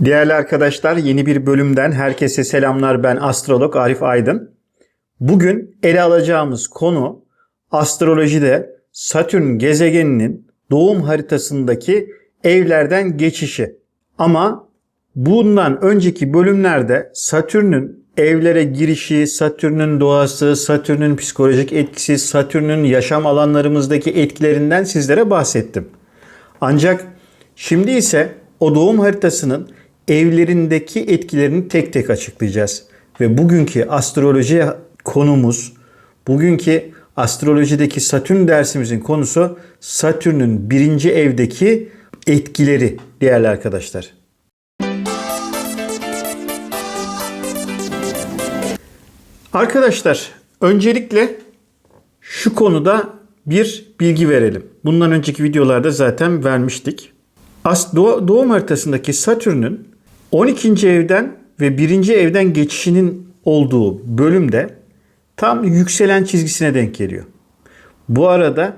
Değerli arkadaşlar yeni bir bölümden herkese selamlar ben astrolog Arif Aydın. Bugün ele alacağımız konu astrolojide Satürn gezegeninin doğum haritasındaki evlerden geçişi. Ama bundan önceki bölümlerde Satürn'ün evlere girişi, Satürn'ün doğası, Satürn'ün psikolojik etkisi, Satürn'ün yaşam alanlarımızdaki etkilerinden sizlere bahsettim. Ancak şimdi ise o doğum haritasının evlerindeki etkilerini tek tek açıklayacağız. Ve bugünkü astroloji konumuz, bugünkü astrolojideki Satürn dersimizin konusu Satürn'ün birinci evdeki etkileri değerli arkadaşlar. Arkadaşlar öncelikle şu konuda bir bilgi verelim. Bundan önceki videolarda zaten vermiştik. As doğum haritasındaki Satürn'ün 12. evden ve 1. evden geçişinin olduğu bölümde tam yükselen çizgisine denk geliyor. Bu arada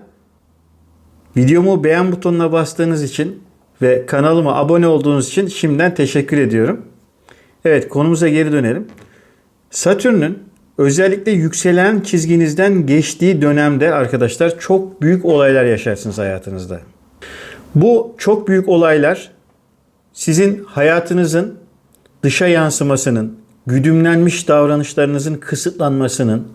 videomu beğen butonuna bastığınız için ve kanalıma abone olduğunuz için şimdiden teşekkür ediyorum. Evet konumuza geri dönelim. Satürn'ün özellikle yükselen çizginizden geçtiği dönemde arkadaşlar çok büyük olaylar yaşarsınız hayatınızda. Bu çok büyük olaylar sizin hayatınızın dışa yansımasının, güdümlenmiş davranışlarınızın kısıtlanmasının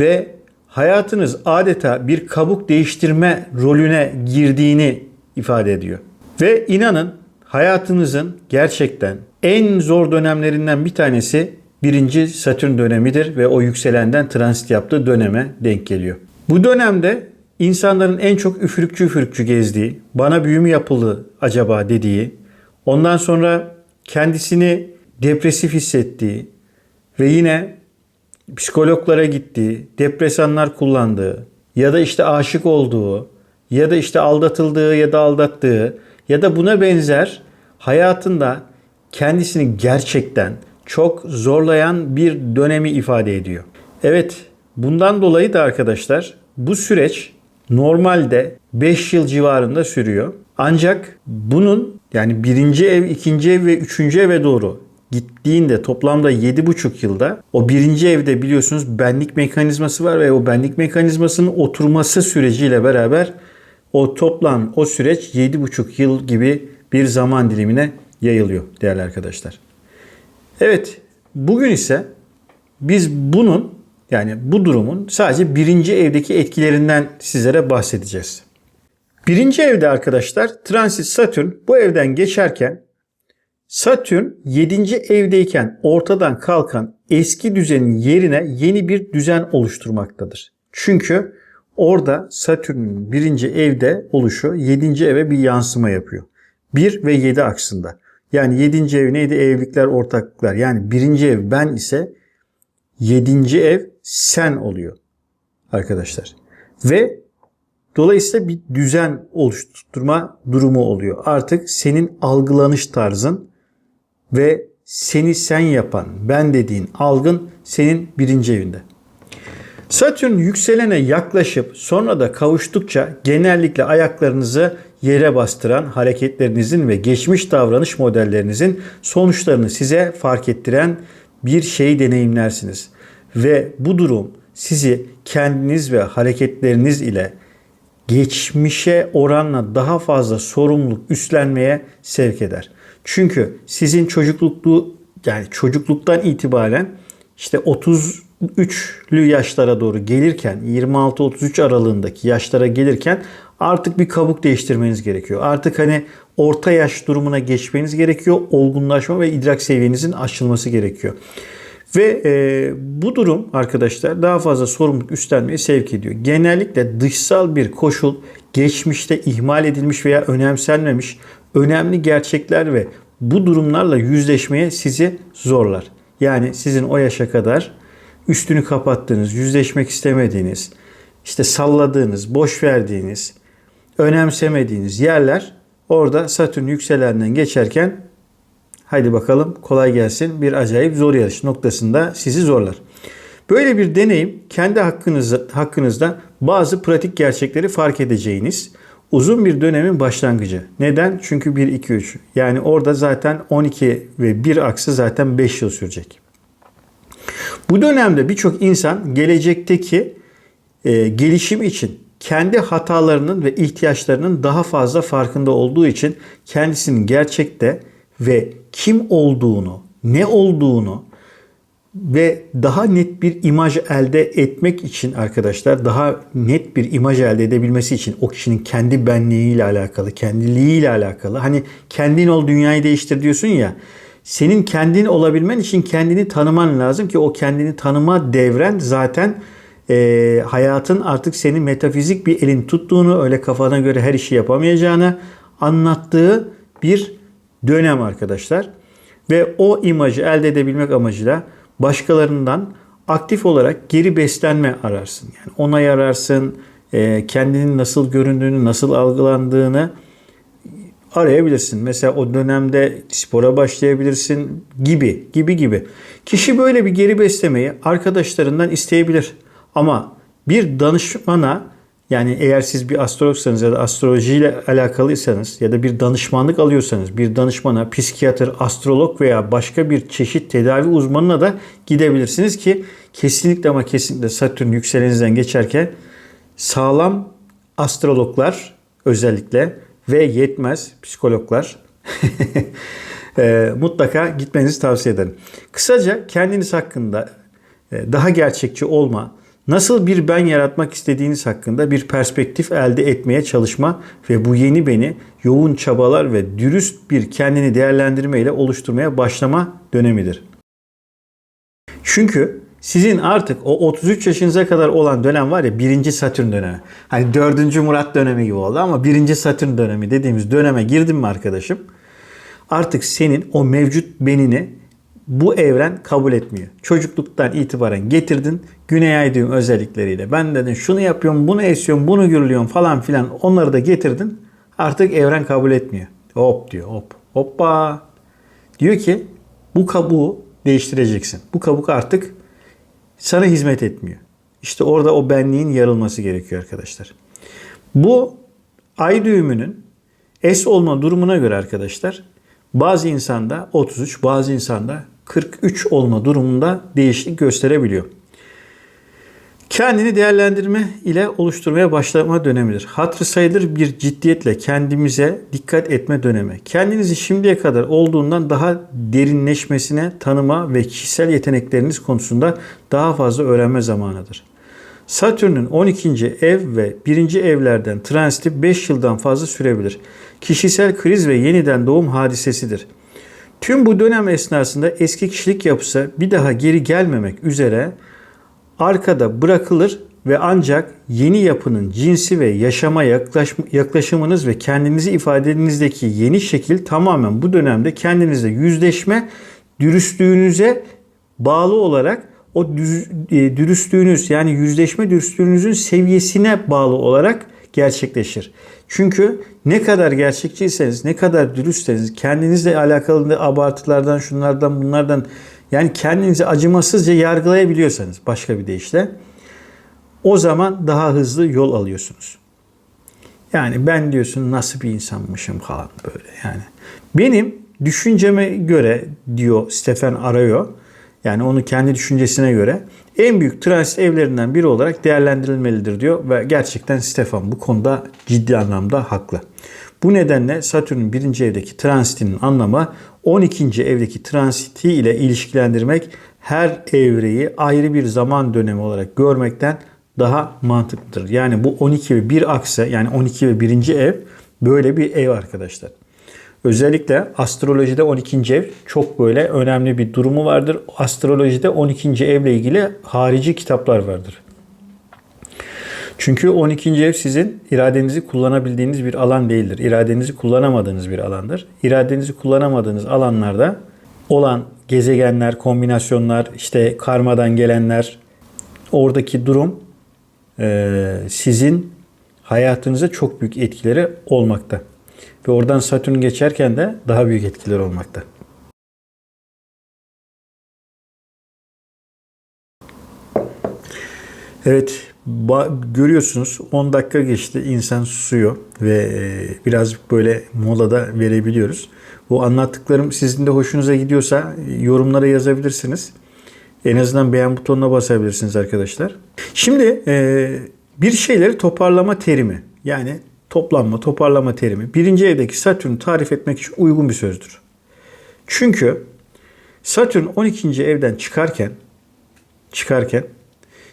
ve hayatınız adeta bir kabuk değiştirme rolüne girdiğini ifade ediyor. Ve inanın hayatınızın gerçekten en zor dönemlerinden bir tanesi birinci Satürn dönemidir ve o yükselenden transit yaptığı döneme denk geliyor. Bu dönemde insanların en çok üfürükçü üfürükçü gezdiği, bana büyü mü yapıldı acaba dediği, ondan sonra kendisini depresif hissettiği ve yine psikologlara gittiği, depresanlar kullandığı ya da işte aşık olduğu ya da işte aldatıldığı ya da aldattığı ya da buna benzer hayatında kendisini gerçekten çok zorlayan bir dönemi ifade ediyor. Evet, bundan dolayı da arkadaşlar bu süreç normalde 5 yıl civarında sürüyor. Ancak bunun yani birinci ev, ikinci ev ve üçüncü eve doğru gittiğinde toplamda 7,5 yılda o birinci evde biliyorsunuz benlik mekanizması var ve o benlik mekanizmasının oturması süreciyle beraber o toplam o süreç 7,5 yıl gibi bir zaman dilimine yayılıyor değerli arkadaşlar. Evet bugün ise biz bunun yani bu durumun sadece birinci evdeki etkilerinden sizlere bahsedeceğiz. Birinci evde arkadaşlar transit Satürn bu evden geçerken Satürn 7. evdeyken ortadan kalkan eski düzenin yerine yeni bir düzen oluşturmaktadır. Çünkü orada Satürn'ün birinci evde oluşu 7. eve bir yansıma yapıyor. 1 ve 7 aksında. Yani 7. ev neydi? Evlilikler, ortaklıklar. Yani birinci ev ben ise 7. ev sen oluyor arkadaşlar. Ve dolayısıyla bir düzen oluşturma durumu oluyor. Artık senin algılanış tarzın ve seni sen yapan ben dediğin algın senin birinci evinde. Satürn yükselene yaklaşıp sonra da kavuştukça genellikle ayaklarınızı yere bastıran hareketlerinizin ve geçmiş davranış modellerinizin sonuçlarını size fark ettiren bir şeyi deneyimlersiniz. Ve bu durum sizi kendiniz ve hareketleriniz ile geçmişe oranla daha fazla sorumluluk üstlenmeye sevk eder. Çünkü sizin çocukluklu yani çocukluktan itibaren işte 33'lü yaşlara doğru gelirken 26-33 aralığındaki yaşlara gelirken artık bir kabuk değiştirmeniz gerekiyor. Artık hani orta yaş durumuna geçmeniz gerekiyor. Olgunlaşma ve idrak seviyenizin aşılması gerekiyor. Ve e, bu durum arkadaşlar daha fazla sorumluluk üstlenmeye sevk ediyor. Genellikle dışsal bir koşul geçmişte ihmal edilmiş veya önemsenmemiş önemli gerçekler ve bu durumlarla yüzleşmeye sizi zorlar. Yani sizin o yaşa kadar üstünü kapattığınız, yüzleşmek istemediğiniz, işte salladığınız, boş verdiğiniz, önemsemediğiniz yerler orada Satürn yükselenden geçerken haydi bakalım kolay gelsin bir acayip zor yarış noktasında sizi zorlar. Böyle bir deneyim kendi hakkınızda, hakkınızda bazı pratik gerçekleri fark edeceğiniz, uzun bir dönemin başlangıcı. Neden? Çünkü 1 2 3. Yani orada zaten 12 ve 1 aksı zaten 5 yıl sürecek. Bu dönemde birçok insan gelecekteki e, gelişim için kendi hatalarının ve ihtiyaçlarının daha fazla farkında olduğu için kendisinin gerçekte ve kim olduğunu, ne olduğunu ve daha net bir imaj elde etmek için arkadaşlar daha net bir imaj elde edebilmesi için o kişinin kendi benliğiyle alakalı, kendiliğiyle alakalı. Hani kendin ol dünyayı değiştir diyorsun ya. Senin kendin olabilmen için kendini tanıman lazım ki o kendini tanıma devren zaten e, hayatın artık senin metafizik bir elin tuttuğunu öyle kafana göre her işi yapamayacağını anlattığı bir dönem arkadaşlar. Ve o imajı elde edebilmek amacıyla başkalarından aktif olarak geri beslenme ararsın. Yani onay ararsın, e, kendinin nasıl göründüğünü, nasıl algılandığını arayabilirsin. Mesela o dönemde spora başlayabilirsin gibi gibi gibi. Kişi böyle bir geri beslemeyi arkadaşlarından isteyebilir. Ama bir danışmana yani eğer siz bir astrologsanız ya da astrolojiyle alakalıysanız ya da bir danışmanlık alıyorsanız bir danışmana, psikiyatr, astrolog veya başka bir çeşit tedavi uzmanına da gidebilirsiniz ki kesinlikle ama kesinlikle Satürn yükselenizden geçerken sağlam astrologlar özellikle ve yetmez psikologlar e, mutlaka gitmenizi tavsiye ederim. Kısaca kendiniz hakkında e, daha gerçekçi olma, nasıl bir ben yaratmak istediğiniz hakkında bir perspektif elde etmeye çalışma ve bu yeni beni yoğun çabalar ve dürüst bir kendini değerlendirme ile oluşturmaya başlama dönemidir. Çünkü sizin artık o 33 yaşınıza kadar olan dönem var ya birinci Satürn dönemi. Hani dördüncü Murat dönemi gibi oldu ama birinci Satürn dönemi dediğimiz döneme girdin mi arkadaşım? Artık senin o mevcut benini bu evren kabul etmiyor. Çocukluktan itibaren getirdin güney ay düğüm özellikleriyle. Ben dedin şunu yapıyorum, bunu esiyorum, bunu gürlüyorum falan filan onları da getirdin. Artık evren kabul etmiyor. Hop diyor hop. Hoppa. Diyor ki bu kabuğu değiştireceksin. Bu kabuk artık sana hizmet etmiyor. İşte orada o benliğin yarılması gerekiyor arkadaşlar. Bu ay düğümünün es olma durumuna göre arkadaşlar bazı insanda 33, bazı insanda 43 olma durumunda değişiklik gösterebiliyor. Kendini değerlendirme ile oluşturmaya başlama dönemidir. Hatırı sayılır bir ciddiyetle kendimize dikkat etme dönemi. Kendinizi şimdiye kadar olduğundan daha derinleşmesine tanıma ve kişisel yetenekleriniz konusunda daha fazla öğrenme zamanıdır. Satürn'ün 12. ev ve 1. evlerden transiti 5 yıldan fazla sürebilir. Kişisel kriz ve yeniden doğum hadisesidir. Tüm bu dönem esnasında eski kişilik yapısı bir daha geri gelmemek üzere arkada bırakılır ve ancak yeni yapının cinsi ve yaşama yaklaşımınız ve kendinizi ifadenizdeki yeni şekil tamamen bu dönemde kendinizle yüzleşme dürüstlüğünüze bağlı olarak o e, dürüstlüğünüz yani yüzleşme dürüstlüğünüzün seviyesine bağlı olarak gerçekleşir. Çünkü ne kadar gerçekçiyseniz, ne kadar dürüstseniz, kendinizle alakalı abartılardan, şunlardan, bunlardan yani kendinizi acımasızca yargılayabiliyorsanız başka bir deyişle o zaman daha hızlı yol alıyorsunuz. Yani ben diyorsun nasıl bir insanmışım falan böyle yani. Benim düşünceme göre diyor Stefan Arayo yani onu kendi düşüncesine göre en büyük transit evlerinden biri olarak değerlendirilmelidir diyor ve gerçekten Stefan bu konuda ciddi anlamda haklı. Bu nedenle Satürn'ün birinci evdeki transitinin anlamı 12. evdeki transiti ile ilişkilendirmek her evreyi ayrı bir zaman dönemi olarak görmekten daha mantıklıdır. Yani bu 12 ve 1 akse yani 12 ve 1. ev böyle bir ev arkadaşlar. Özellikle astrolojide 12. ev çok böyle önemli bir durumu vardır. Astrolojide 12. evle ilgili harici kitaplar vardır. Çünkü 12. ev sizin iradenizi kullanabildiğiniz bir alan değildir. İradenizi kullanamadığınız bir alandır. İradenizi kullanamadığınız alanlarda olan gezegenler, kombinasyonlar, işte karmadan gelenler, oradaki durum sizin hayatınıza çok büyük etkileri olmakta. Ve oradan Satürn geçerken de daha büyük etkiler olmakta. Evet, görüyorsunuz 10 dakika geçti insan susuyor ve e, birazcık böyle molada verebiliyoruz. Bu anlattıklarım sizin de hoşunuza gidiyorsa e, yorumlara yazabilirsiniz. En azından beğen butonuna basabilirsiniz arkadaşlar. Şimdi e, bir şeyleri toparlama terimi yani toplanma, toparlama terimi birinci evdeki Satürn'ü tarif etmek için uygun bir sözdür. Çünkü Satürn 12. evden çıkarken çıkarken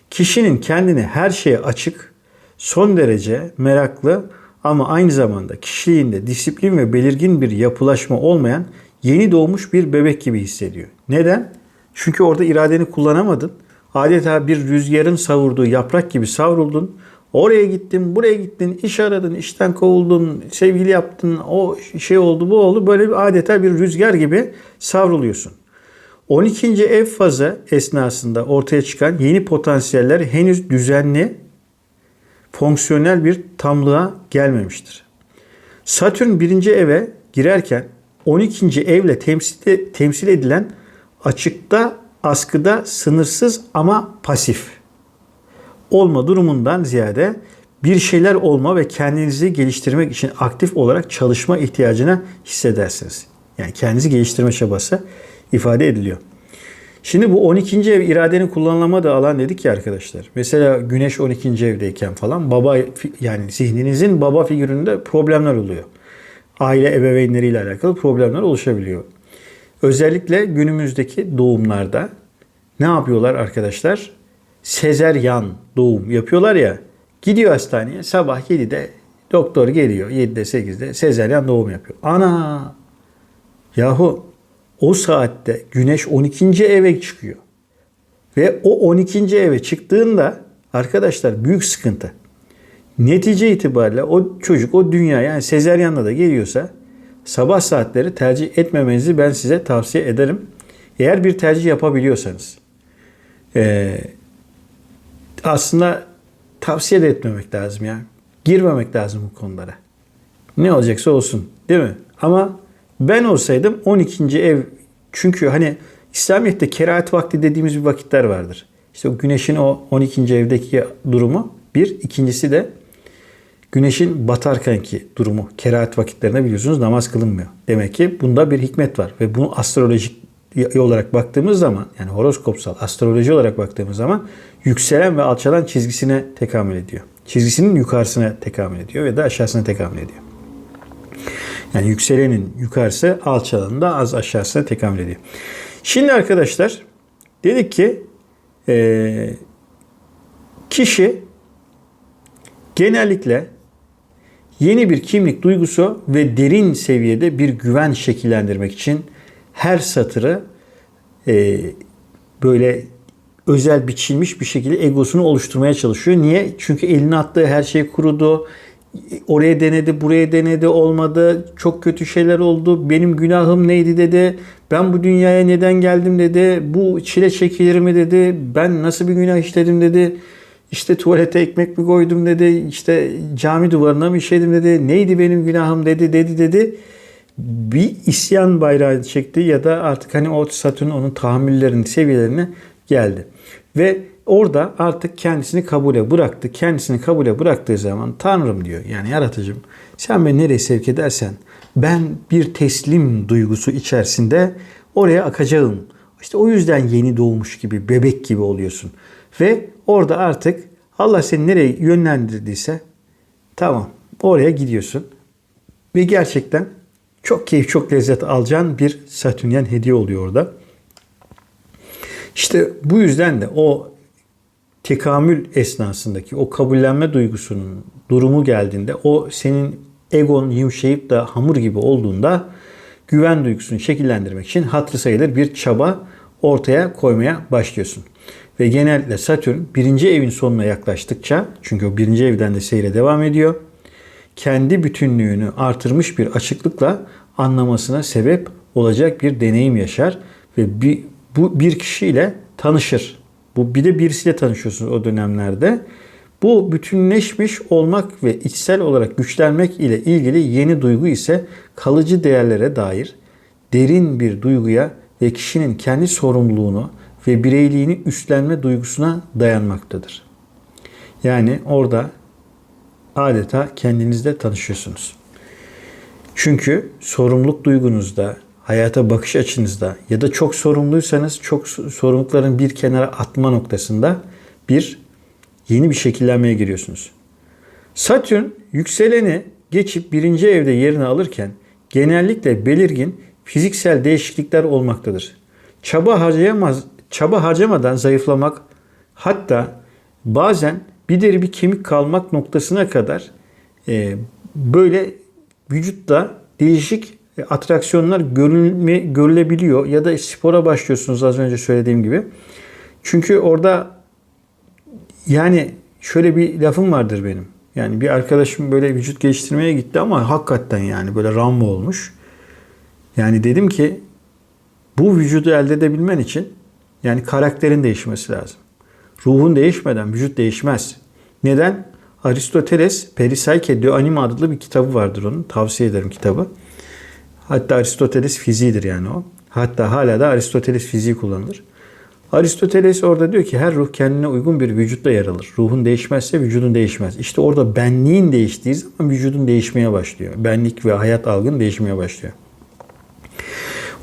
kişinin kendini her şeye açık, son derece meraklı ama aynı zamanda kişiliğinde disiplin ve belirgin bir yapılaşma olmayan yeni doğmuş bir bebek gibi hissediyor. Neden? Çünkü orada iradeni kullanamadın. Adeta bir rüzgarın savurduğu yaprak gibi savruldun. Oraya gittin, buraya gittin, iş aradın, işten kovuldun, sevgili yaptın, o şey oldu, bu oldu. Böyle bir adeta bir rüzgar gibi savruluyorsun. 12. ev fazı esnasında ortaya çıkan yeni potansiyeller henüz düzenli, fonksiyonel bir tamlığa gelmemiştir. Satürn 1. eve girerken 12. evle temsil, temsil edilen açıkta, askıda sınırsız ama pasif olma durumundan ziyade bir şeyler olma ve kendinizi geliştirmek için aktif olarak çalışma ihtiyacını hissedersiniz. Yani kendinizi geliştirme çabası ifade ediliyor. Şimdi bu 12. ev iradenin kullanılamadığı alan dedik ya arkadaşlar. Mesela güneş 12. evdeyken falan baba yani zihninizin baba figüründe problemler oluyor. Aile ebeveynleriyle alakalı problemler oluşabiliyor. Özellikle günümüzdeki doğumlarda ne yapıyorlar arkadaşlar? Sezeryan doğum yapıyorlar ya. Gidiyor hastaneye sabah 7'de doktor geliyor 7'de 8'de sezeryan doğum yapıyor. Ana yahu o saatte güneş 12. eve çıkıyor. Ve o 12. eve çıktığında arkadaşlar büyük sıkıntı. Netice itibariyle o çocuk o dünya yani sezeryanla da geliyorsa sabah saatleri tercih etmemenizi ben size tavsiye ederim. Eğer bir tercih yapabiliyorsanız. Ee, aslında tavsiye de etmemek lazım ya. Girmemek lazım bu konulara. Ne olacaksa olsun değil mi? Ama ben olsaydım 12. ev çünkü hani İslamiyet'te kerahat vakti dediğimiz bir vakitler vardır. İşte o güneşin o 12. evdeki durumu bir. ikincisi de güneşin batarkenki durumu. Kerahat vakitlerinde biliyorsunuz namaz kılınmıyor. Demek ki bunda bir hikmet var. Ve bunu astrolojik olarak baktığımız zaman yani horoskopsal astroloji olarak baktığımız zaman yükselen ve alçalan çizgisine tekamül ediyor. Çizgisinin yukarısına tekamül ediyor ve da aşağısına tekamül ediyor. Yani yükselenin yukarısı alçalanın da az aşağısına tekamül ediyor. Şimdi arkadaşlar dedik ki e, kişi genellikle yeni bir kimlik duygusu ve derin seviyede bir güven şekillendirmek için her satırı e, böyle özel biçilmiş bir şekilde egosunu oluşturmaya çalışıyor. Niye? Çünkü eline attığı her şey kurudu. Oraya denedi, buraya denedi, olmadı. Çok kötü şeyler oldu. Benim günahım neydi dedi. Ben bu dünyaya neden geldim dedi. Bu çile çekilir mi dedi. Ben nasıl bir günah işledim dedi. İşte tuvalete ekmek mi koydum dedi. İşte cami duvarına mı işedim dedi. Neydi benim günahım dedi dedi dedi. Bir isyan bayrağı çekti ya da artık hani o Satürn onun tahammüllerinin seviyelerine geldi. Ve orada artık kendisini kabule bıraktı. Kendisini kabule bıraktığı zaman Tanrım diyor yani yaratıcım sen beni nereye sevk edersen ben bir teslim duygusu içerisinde oraya akacağım. İşte o yüzden yeni doğmuş gibi, bebek gibi oluyorsun. Ve orada artık Allah seni nereye yönlendirdiyse tamam oraya gidiyorsun. Ve gerçekten çok keyif, çok lezzet alacağın bir Satürnyen hediye oluyor orada. İşte bu yüzden de o tekamül esnasındaki o kabullenme duygusunun durumu geldiğinde o senin egon yumuşayıp da hamur gibi olduğunda güven duygusunu şekillendirmek için hatırı sayılır bir çaba ortaya koymaya başlıyorsun. Ve genellikle Satürn birinci evin sonuna yaklaştıkça çünkü o birinci evden de seyre devam ediyor. Kendi bütünlüğünü artırmış bir açıklıkla anlamasına sebep olacak bir deneyim yaşar ve bir, bu bir kişiyle tanışır. Bu bir de birisiyle tanışıyorsunuz o dönemlerde. Bu bütünleşmiş olmak ve içsel olarak güçlenmek ile ilgili yeni duygu ise kalıcı değerlere dair derin bir duyguya ve kişinin kendi sorumluluğunu ve bireyliğini üstlenme duygusuna dayanmaktadır. Yani orada adeta kendinizle tanışıyorsunuz. Çünkü sorumluluk duygunuzda, hayata bakış açınızda ya da çok sorumluysanız çok sorumlulukların bir kenara atma noktasında bir yeni bir şekillenmeye giriyorsunuz. Satürn yükseleni geçip birinci evde yerini alırken genellikle belirgin fiziksel değişiklikler olmaktadır. Çaba harcayamaz, çaba harcamadan zayıflamak hatta bazen bir deri bir kemik kalmak noktasına kadar e, böyle vücutta değişik atraksiyonlar görülme, görülebiliyor ya da spora başlıyorsunuz az önce söylediğim gibi. Çünkü orada yani şöyle bir lafım vardır benim. Yani bir arkadaşım böyle vücut geliştirmeye gitti ama hakikaten yani böyle Rambo olmuş. Yani dedim ki bu vücudu elde edebilmen için yani karakterin değişmesi lazım. Ruhun değişmeden vücut değişmez. Neden? Aristoteles Perisaike de Anima adlı bir kitabı vardır onun. Tavsiye ederim kitabı. Hatta Aristoteles fiziğidir yani o. Hatta hala da Aristoteles fiziği kullanılır. Aristoteles orada diyor ki her ruh kendine uygun bir vücutta yer alır. Ruhun değişmezse vücudun değişmez. İşte orada benliğin değiştiği zaman vücudun değişmeye başlıyor. Benlik ve hayat algın değişmeye başlıyor.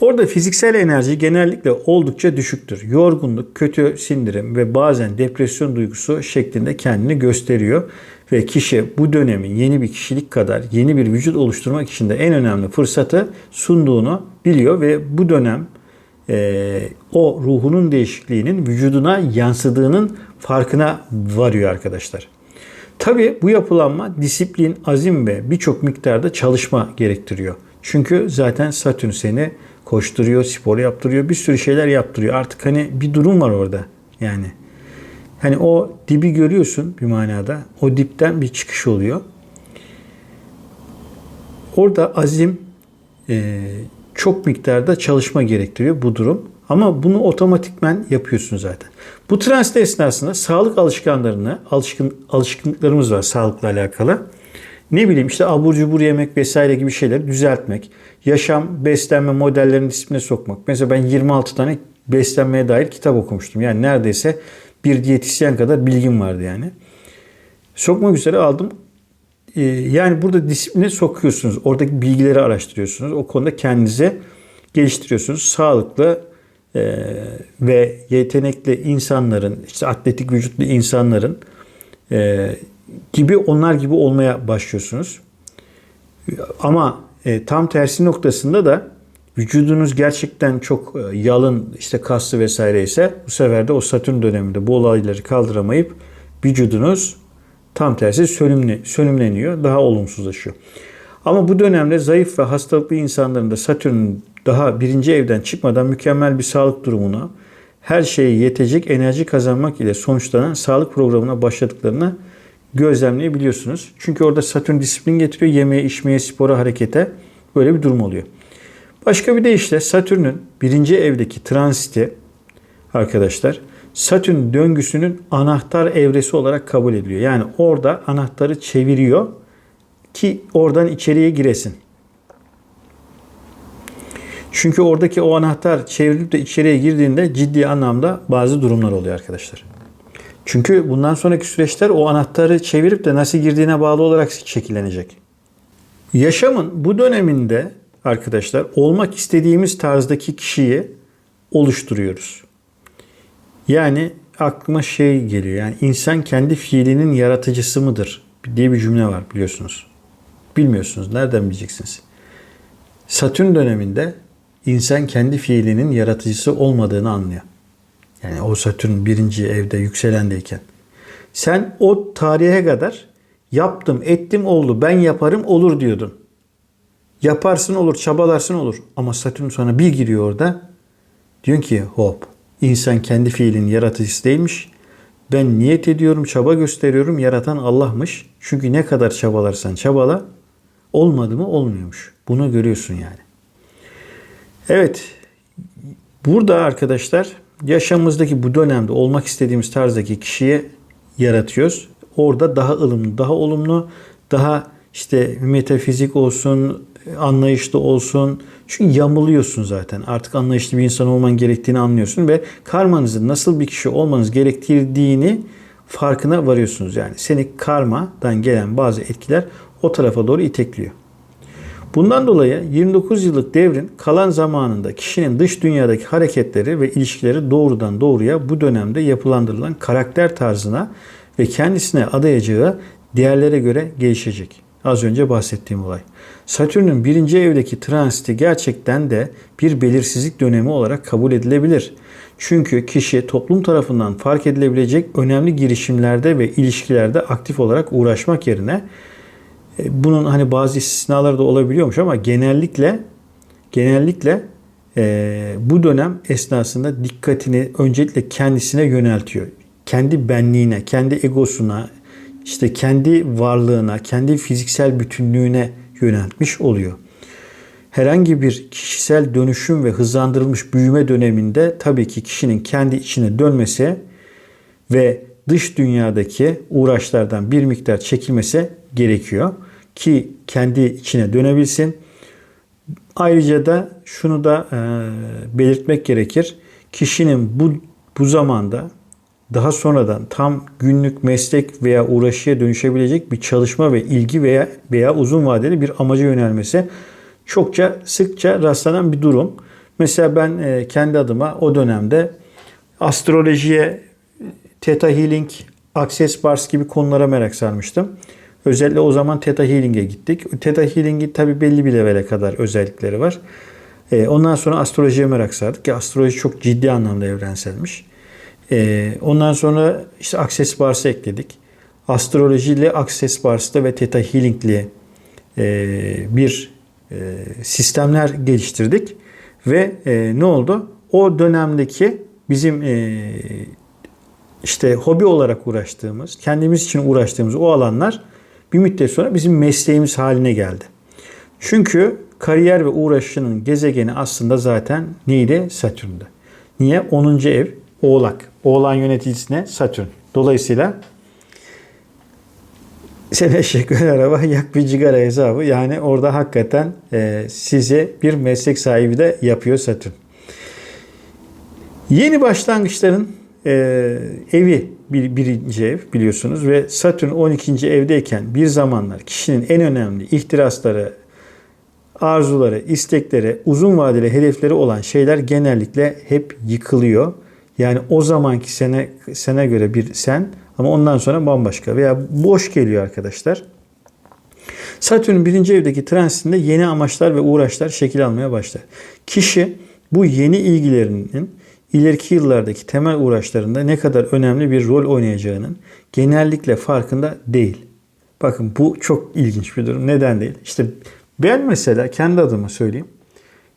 Orada fiziksel enerji genellikle oldukça düşüktür. Yorgunluk, kötü sindirim ve bazen depresyon duygusu şeklinde kendini gösteriyor. Ve kişi bu dönemin yeni bir kişilik kadar yeni bir vücut oluşturmak için de en önemli fırsatı sunduğunu biliyor ve bu dönem e, o ruhunun değişikliğinin vücuduna yansıdığının farkına varıyor arkadaşlar. Tabi bu yapılanma disiplin, azim ve birçok miktarda çalışma gerektiriyor. Çünkü zaten Satürn seni koşturuyor, spor yaptırıyor, bir sürü şeyler yaptırıyor. Artık hani bir durum var orada yani. Hani o dibi görüyorsun bir manada. O dipten bir çıkış oluyor. Orada azim e, çok miktarda çalışma gerektiriyor bu durum. Ama bunu otomatikmen yapıyorsun zaten. Bu transit esnasında sağlık alışkanlarını, alışkın, alışkınlıklarımız var sağlıkla alakalı. Ne bileyim işte abur cubur yemek vesaire gibi şeyleri düzeltmek. Yaşam, beslenme modellerini disipline sokmak. Mesela ben 26 tane beslenmeye dair kitap okumuştum. Yani neredeyse bir diyetisyen kadar bilgim vardı yani. Sokmak üzere aldım. Ee, yani burada disipline sokuyorsunuz. Oradaki bilgileri araştırıyorsunuz. O konuda kendinize geliştiriyorsunuz. Sağlıklı e, ve yetenekli insanların, işte atletik vücutlu insanların e, gibi onlar gibi olmaya başlıyorsunuz. Ama e, tam tersi noktasında da vücudunuz gerçekten çok e, yalın, işte kaslı vesaire ise bu sefer de o Satürn döneminde bu olayları kaldıramayıp vücudunuz tam tersi sönümle, sönümleniyor, daha olumsuzlaşıyor. Ama bu dönemde zayıf ve hastalıklı insanların da Satürn'ün daha birinci evden çıkmadan mükemmel bir sağlık durumuna, her şeye yetecek enerji kazanmak ile sonuçlanan sağlık programına başladıklarını gözlemleyebiliyorsunuz. Çünkü orada Satürn disiplin getiriyor. Yemeğe, içmeye, spora, harekete böyle bir durum oluyor. Başka bir deyişle Satürn'ün birinci evdeki transiti arkadaşlar Satürn döngüsünün anahtar evresi olarak kabul ediliyor. Yani orada anahtarı çeviriyor ki oradan içeriye giresin. Çünkü oradaki o anahtar çevrilip de içeriye girdiğinde ciddi anlamda bazı durumlar oluyor arkadaşlar. Çünkü bundan sonraki süreçler o anahtarı çevirip de nasıl girdiğine bağlı olarak şekillenecek. Yaşamın bu döneminde arkadaşlar olmak istediğimiz tarzdaki kişiyi oluşturuyoruz. Yani aklıma şey geliyor. Yani insan kendi fiilinin yaratıcısı mıdır diye bir cümle var biliyorsunuz. Bilmiyorsunuz. Nereden bileceksiniz? Satürn döneminde insan kendi fiilinin yaratıcısı olmadığını anlıyor. Yani o Satürn birinci evde yükselendeyken. Sen o tarihe kadar yaptım, ettim oldu, ben yaparım olur diyordun. Yaparsın olur, çabalarsın olur. Ama Satürn sonra bir giriyor orada. Diyorsun ki hop insan kendi fiilin yaratıcısı değilmiş. Ben niyet ediyorum, çaba gösteriyorum. Yaratan Allah'mış. Çünkü ne kadar çabalarsan çabala olmadı mı olmuyormuş. Bunu görüyorsun yani. Evet. Burada arkadaşlar yaşamımızdaki bu dönemde olmak istediğimiz tarzdaki kişiye yaratıyoruz. Orada daha ılımlı, daha olumlu, daha işte metafizik olsun, anlayışlı olsun. Çünkü yamuluyorsun zaten. Artık anlayışlı bir insan olman gerektiğini anlıyorsun ve karmanızın nasıl bir kişi olmanız gerektirdiğini farkına varıyorsunuz yani. Seni karmadan gelen bazı etkiler o tarafa doğru itekliyor. Bundan dolayı 29 yıllık devrin kalan zamanında kişinin dış dünyadaki hareketleri ve ilişkileri doğrudan doğruya bu dönemde yapılandırılan karakter tarzına ve kendisine adayacağı değerlere göre gelişecek. Az önce bahsettiğim olay. Satürn'ün birinci evdeki transiti gerçekten de bir belirsizlik dönemi olarak kabul edilebilir. Çünkü kişi toplum tarafından fark edilebilecek önemli girişimlerde ve ilişkilerde aktif olarak uğraşmak yerine bunun hani bazı istisnaları da olabiliyormuş ama genellikle genellikle e, bu dönem esnasında dikkatini öncelikle kendisine yöneltiyor. Kendi benliğine, kendi egosuna, işte kendi varlığına, kendi fiziksel bütünlüğüne yöneltmiş oluyor. Herhangi bir kişisel dönüşüm ve hızlandırılmış büyüme döneminde tabii ki kişinin kendi içine dönmesi ve dış dünyadaki uğraşlardan bir miktar çekilmesi gerekiyor ki kendi içine dönebilsin. Ayrıca da şunu da e, belirtmek gerekir. Kişinin bu bu zamanda daha sonradan tam günlük meslek veya uğraşıya dönüşebilecek bir çalışma ve ilgi veya veya uzun vadeli bir amaca yönelmesi çokça sıkça rastlanan bir durum. Mesela ben e, kendi adıma o dönemde astrolojiye, Theta Healing, Access Bars gibi konulara merak sarmıştım. Özellikle o zaman Theta Healing'e gittik. Theta Healing'in tabi belli bir levele kadar özellikleri var. E, ondan sonra astrolojiye merak sardık ki astroloji çok ciddi anlamda evrenselmiş. E, ondan sonra işte Access Bars'ı ekledik. Astroloji ile Access Bars'ta ve Theta Healing'li e, bir e, sistemler geliştirdik. Ve e, ne oldu? O dönemdeki bizim e, işte hobi olarak uğraştığımız, kendimiz için uğraştığımız o alanlar bir müddet sonra bizim mesleğimiz haline geldi. Çünkü kariyer ve uğraşının gezegeni aslında zaten neydi? Satürn'dü. Niye? 10. ev Oğlak. Oğlan yöneticisine Satürn. Dolayısıyla sen eşek araba yak bir cigara hesabı. Yani orada hakikaten e, size bir meslek sahibi de yapıyor Satürn. Yeni başlangıçların e, evi bir, birinci ev biliyorsunuz ve Satürn 12. evdeyken bir zamanlar kişinin en önemli ihtirasları, arzuları, istekleri, uzun vadeli hedefleri olan şeyler genellikle hep yıkılıyor. Yani o zamanki sene sene göre bir sen ama ondan sonra bambaşka veya boş geliyor arkadaşlar. Satürn birinci evdeki transitinde yeni amaçlar ve uğraşlar şekil almaya başlar. Kişi bu yeni ilgilerinin ileriki yıllardaki temel uğraşlarında ne kadar önemli bir rol oynayacağının genellikle farkında değil. Bakın bu çok ilginç bir durum. Neden değil? İşte ben mesela kendi adıma söyleyeyim.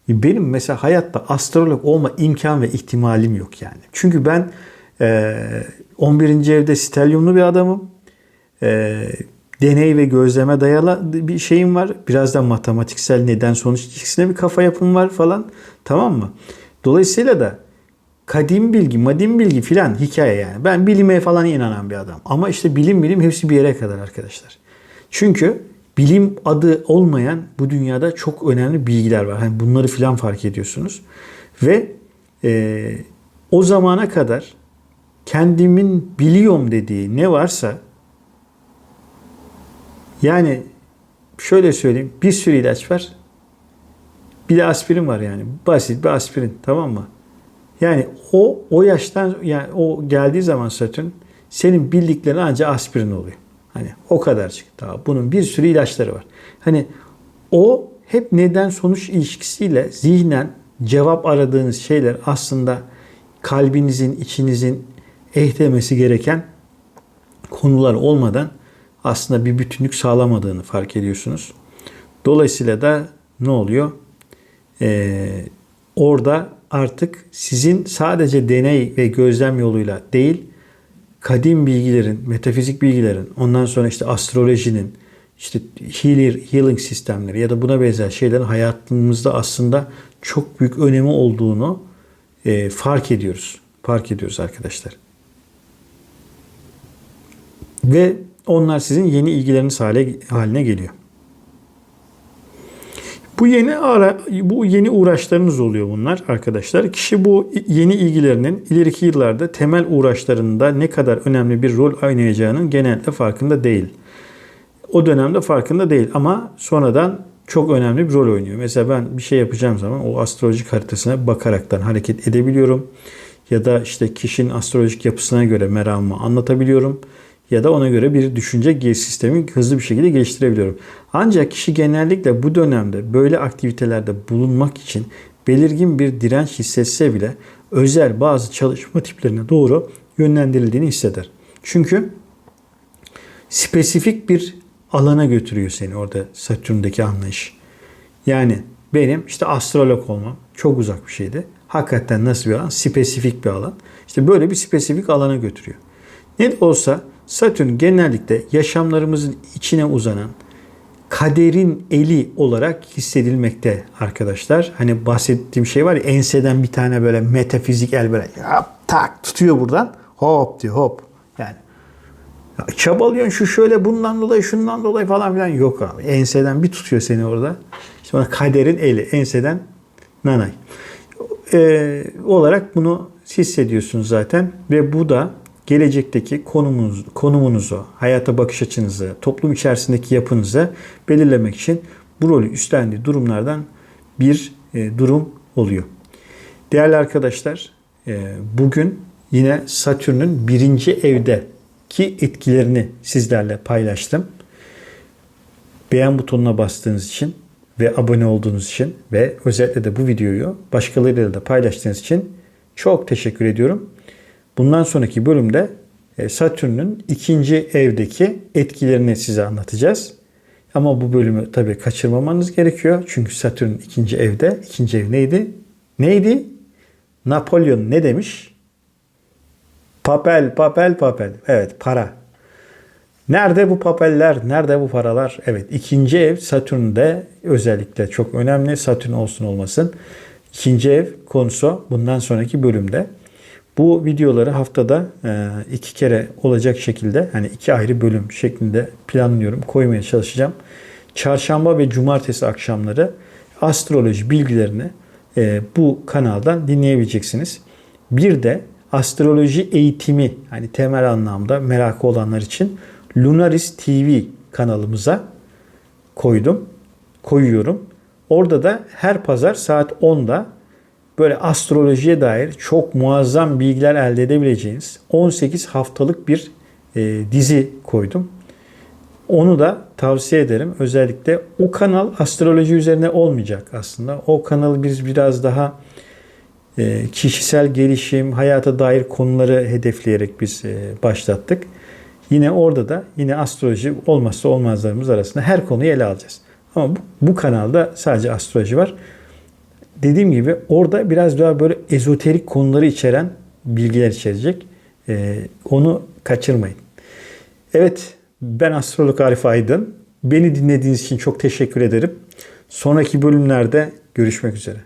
Benim mesela hayatta astrolog olma imkan ve ihtimalim yok yani. Çünkü ben e, 11. evde stelyumlu bir adamım. E, deney ve gözleme dayalı bir şeyim var. Biraz da matematiksel neden sonuç ilişkisine bir kafa yapım var falan. Tamam mı? Dolayısıyla da kadim bilgi, madim bilgi filan hikaye yani. Ben bilime falan inanan bir adam. Ama işte bilim bilim hepsi bir yere kadar arkadaşlar. Çünkü bilim adı olmayan bu dünyada çok önemli bilgiler var. Yani bunları filan fark ediyorsunuz. Ve e, o zamana kadar kendimin biliyorum dediği ne varsa yani şöyle söyleyeyim bir sürü ilaç var. Bir de aspirin var yani. Basit bir aspirin tamam mı? Yani o o yaştan yani o geldiği zaman Satürn senin bildiklerin ancak aspirin oluyor. Hani o kadarcık daha. Bunun bir sürü ilaçları var. Hani o hep neden sonuç ilişkisiyle zihnen cevap aradığınız şeyler aslında kalbinizin, içinizin ehlemesi gereken konular olmadan aslında bir bütünlük sağlamadığını fark ediyorsunuz. Dolayısıyla da ne oluyor? Ee, orada artık sizin sadece deney ve gözlem yoluyla değil, kadim bilgilerin, metafizik bilgilerin, ondan sonra işte astrolojinin, işte healer, healing sistemleri ya da buna benzer şeylerin hayatımızda aslında çok büyük önemi olduğunu e, fark ediyoruz. Fark ediyoruz arkadaşlar. Ve onlar sizin yeni ilgileriniz hale, haline geliyor. Bu yeni ara, bu yeni uğraşlarınız oluyor bunlar arkadaşlar. Kişi bu yeni ilgilerinin ileriki yıllarda temel uğraşlarında ne kadar önemli bir rol oynayacağının genelde farkında değil. O dönemde farkında değil ama sonradan çok önemli bir rol oynuyor. Mesela ben bir şey yapacağım zaman o astrolojik haritasına bakaraktan hareket edebiliyorum. Ya da işte kişinin astrolojik yapısına göre meramımı anlatabiliyorum. Ya da ona göre bir düşünce sistemi hızlı bir şekilde geliştirebiliyorum. Ancak kişi genellikle bu dönemde böyle aktivitelerde bulunmak için belirgin bir direnç hissetse bile özel bazı çalışma tiplerine doğru yönlendirildiğini hisseder. Çünkü spesifik bir alana götürüyor seni orada Satürn'deki anlayış. Yani benim işte astrolog olmam çok uzak bir şeydi. Hakikaten nasıl bir alan? Spesifik bir alan. İşte böyle bir spesifik alana götürüyor. Ne de olsa Satürn genellikle yaşamlarımızın içine uzanan kaderin eli olarak hissedilmekte arkadaşlar. Hani bahsettiğim şey var ya enseden bir tane böyle metafizik el böyle hop, tak tutuyor buradan hop diyor hop. Yani ya çabalıyorsun şu şöyle bundan dolayı şundan dolayı falan filan yok abi. Enseden bir tutuyor seni orada. İşte ona kaderin eli enseden nanay. Ee, olarak bunu hissediyorsunuz zaten ve bu da gelecekteki konumunuz, konumunuzu, hayata bakış açınızı, toplum içerisindeki yapınızı belirlemek için bu rolü üstlendiği durumlardan bir e, durum oluyor. Değerli arkadaşlar, e, bugün yine Satürn'ün birinci evdeki etkilerini sizlerle paylaştım. Beğen butonuna bastığınız için ve abone olduğunuz için ve özellikle de bu videoyu başkalarıyla da paylaştığınız için çok teşekkür ediyorum. Bundan sonraki bölümde e, Satürn'ün ikinci evdeki etkilerini size anlatacağız. Ama bu bölümü tabii kaçırmamanız gerekiyor. Çünkü Satürn ikinci evde. İkinci ev neydi? Neydi? Napolyon ne demiş? Papel, papel, papel. Evet, para. Nerede bu papeller? Nerede bu paralar? Evet, ikinci ev Satürn'de özellikle çok önemli. Satürn olsun olmasın. İkinci ev konusu bundan sonraki bölümde. Bu videoları haftada e, iki kere olacak şekilde hani iki ayrı bölüm şeklinde planlıyorum. Koymaya çalışacağım. Çarşamba ve cumartesi akşamları astroloji bilgilerini e, bu kanaldan dinleyebileceksiniz. Bir de astroloji eğitimi hani temel anlamda merakı olanlar için Lunaris TV kanalımıza koydum. Koyuyorum. Orada da her pazar saat 10'da böyle astrolojiye dair çok muazzam bilgiler elde edebileceğiniz 18 haftalık bir e, dizi koydum. Onu da tavsiye ederim. Özellikle o kanal astroloji üzerine olmayacak aslında. O kanalı biz biraz daha e, kişisel gelişim, hayata dair konuları hedefleyerek biz e, başlattık. Yine orada da yine astroloji olmazsa olmazlarımız arasında her konuyu ele alacağız. Ama bu, bu kanalda sadece astroloji var dediğim gibi orada biraz daha böyle ezoterik konuları içeren bilgiler içerecek. Ee, onu kaçırmayın. Evet ben astrolog Arif Aydın. Beni dinlediğiniz için çok teşekkür ederim. Sonraki bölümlerde görüşmek üzere.